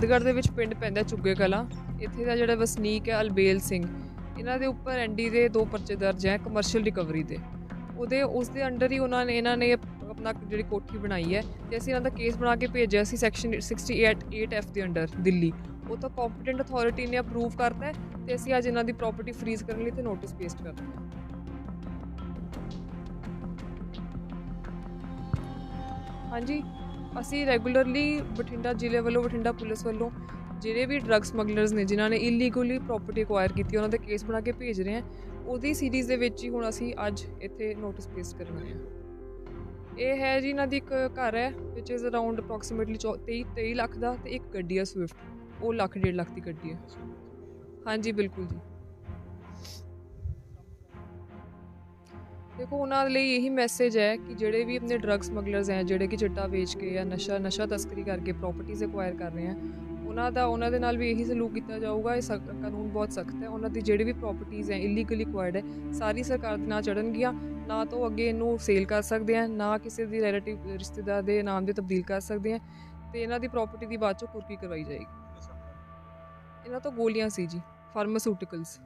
ਫਤਿਹਗੜ੍ਹ ਦੇ ਵਿੱਚ ਪਿੰਡ ਪੈਂਦਾ ਚੁੱਗੇ ਕਲਾਂ। ਇੱਥੇ ਦਾ ਜਿਹੜਾ ਵਸਨੀਕ ਹੈ ਅਲਬੇਲ ਸਿੰਘ। ਇਹਨਾਂ ਦੇ ਉੱਪਰ ਐਨਡੀ ਦੇ ਦੋ ਪਰਚੇ ਦਰਜ ਹੈ ਕਮਰਸ਼ੀਅਲ ਰਿਕਵਰੀ ਦੇ। ਉਹਦੇ, ਉਸ ਦੇ ਅੰਡਰ ਹੀ ਉਹਨਾਂ ਨੇ, ਇਹਨਾਂ ਨੇ ਆਪਣਾ ਜਿਹੜੀ ਕੋਠੀ ਬਣਾਈ ਹੈ ਤੇ ਅਸੀਂ ਇਹਨਾਂ ਦਾ ਕੇਸ ਬਣਾ ਕੇ ਭੇਜਿਆ ਸੀ ਸੈਕਸ਼ਨ 68 8F ਦੇ ਅੰਡਰ, ਦਿੱਲੀ। ਉਹ ਤਾਂ ਕੰਪੀਟੈਂਟ ਅਥਾਰਟੀ ਨੇ ਅਪਰੂਵ ਕਰਤਾ ਹੈ ਤੇ ਅਸੀਂ ਅੱਜ ਇਹਨਾਂ ਦੀ ਪ੍ਰਾਪਰਟੀ ਫ੍ਰੀਜ਼ ਕਰਨ ਲਈ ਤੇ ਨੋਟਿਸ ਪੇਸਟ ਕਰ ਰਹੇ ਹਾਂਜੀ? ਅਸੀਂ ਰੈਗੂਲਰਲੀ ਬਠਿੰਡਾ ਜ਼ਿਲ੍ਹੇ ਵੱਲੋਂ, ਬਠਿੰਡਾ ਪੁਲਿਸ ਵੱਲੋਂ ਜਿਹੜੇ ਵੀ ਡਰੱਗ ਸਮਗਲਰਸ ਨੇ, ਜਿਨ੍ਹਾਂ ਨੇ ਇਲੀਗਲੀ ਪ੍ਰਾਪਰਟੀ ਅਕਵਾਇਰ ਕੀਤੀ, ਉਹਨਾਂ ਦੇ ਕੇਸ ਬਣਾ ਕੇ ਭੇਜ ਰਹੇ ਹਾਂ। ਉਹਦੀ ਸੀਰੀਜ਼ ਦੇ ਵਿੱਚ ਹੀ ਹੁਣ ਅਸੀਂ ਅੱਜ ਇੱਥੇ ਨੋਟਿਸ ਪੇਸ ਕਰਨ ਆਏ ਹਾਂ। ਇਹ ਹੈ ਜੀ ਇਹਨਾਂ ਦੀ ਇੱਕ ਘਰ ਹੈ ਵਿਚ ਇਜ਼ ਅਰਾਊਂਡ ਅਪਰੋਕਸੀਮੇਟਲੀ 23 23 ਲੱਖ ਦਾ ਤੇ ਇੱਕ ਗੱਡੀ ਹੈ ਸਵਿਫਟ ਉਹ ਲੱਖ, ਡੇਢ ਲੱਖ ਦੀ ਗੱਡੀ ਹੈ। ਹਾਂਜੀ, ਬਿਲਕੁਲ ਜੀ। ਦੇਖੋ ਉਹਨਾਂ ਲਈ ਇਹੀ ਮੈਸੇਜ ਹੈ ਕਿ ਜਿਹੜੇ ਵੀ ਆਪਣੇ ਡਰੱਗ ਸਮਗਲਰਸ ਹੈ ਜਿਹੜੇ ਕਿ ਚਿੱਟਾ ਵੇਚ ਕੇ ਜਾਂ ਨਸ਼ਾ ਨਸ਼ਾ ਤਸਕਰੀ ਕਰਕੇ ਪ੍ਰਾਪਰਟੀਆਂ ਐਕਵਾਇਰ ਕਰ ਰਹੇ ਹੈ ਉਹਨਾਂ ਦਾ ਉਹਨਾਂ ਦੇ ਨਾਲ ਵੀ ਇਹੀ ਸਲੂਕ ਕੀਤਾ ਜਾਊਗਾ। ਇਹ ਕਾਨੂੰਨ ਬਹੁਤ ਸਖਤ ਹੈ। ਉਹਨਾਂ ਦੀ ਜਿਹੜੀ ਵੀ ਪ੍ਰਾਪਰਟੀਆਂ ਹੈ ਇਲੀਗਲੀ ਐਕਵਾਇਰਡ ਹੈ ਸਾਰੀ ਸਰਕਾਰ ਦੇ ਨਾਂ ਚੜਨਗੀਆਂ ਨਾ ਤਾਂ ਅੱਗੇ ਇਹਨੂੰ ਸੇਲ ਕਰ ਸਕਦੇ ਆ ਨਾ ਕਿਸੇ ਦੀ ਰਿਲੇਟਿਵ ਰਿਸ਼ਤੇਦਾਰ ਦੇ ਨਾਮ ਦੇ ਤਬਦੀਲ ਕਰ ਸਕਦੇ ਆ ਤੇ ਇਹਨਾਂ ਦੀ ਪ੍ਰਾਪਰਟੀ ਦੀ ਬਾਅਦ ਚੋਂ ਕੁਰਕੀ ਕਰਵਾਈ ਜਾਏਗੀ। ਇਹਨਾਂ ਤੋਂ ਗੋਲੀਆਂ ਸੀ ਜੀ ਫਾਰਮਾਸਿਊਟੀਕਲਸ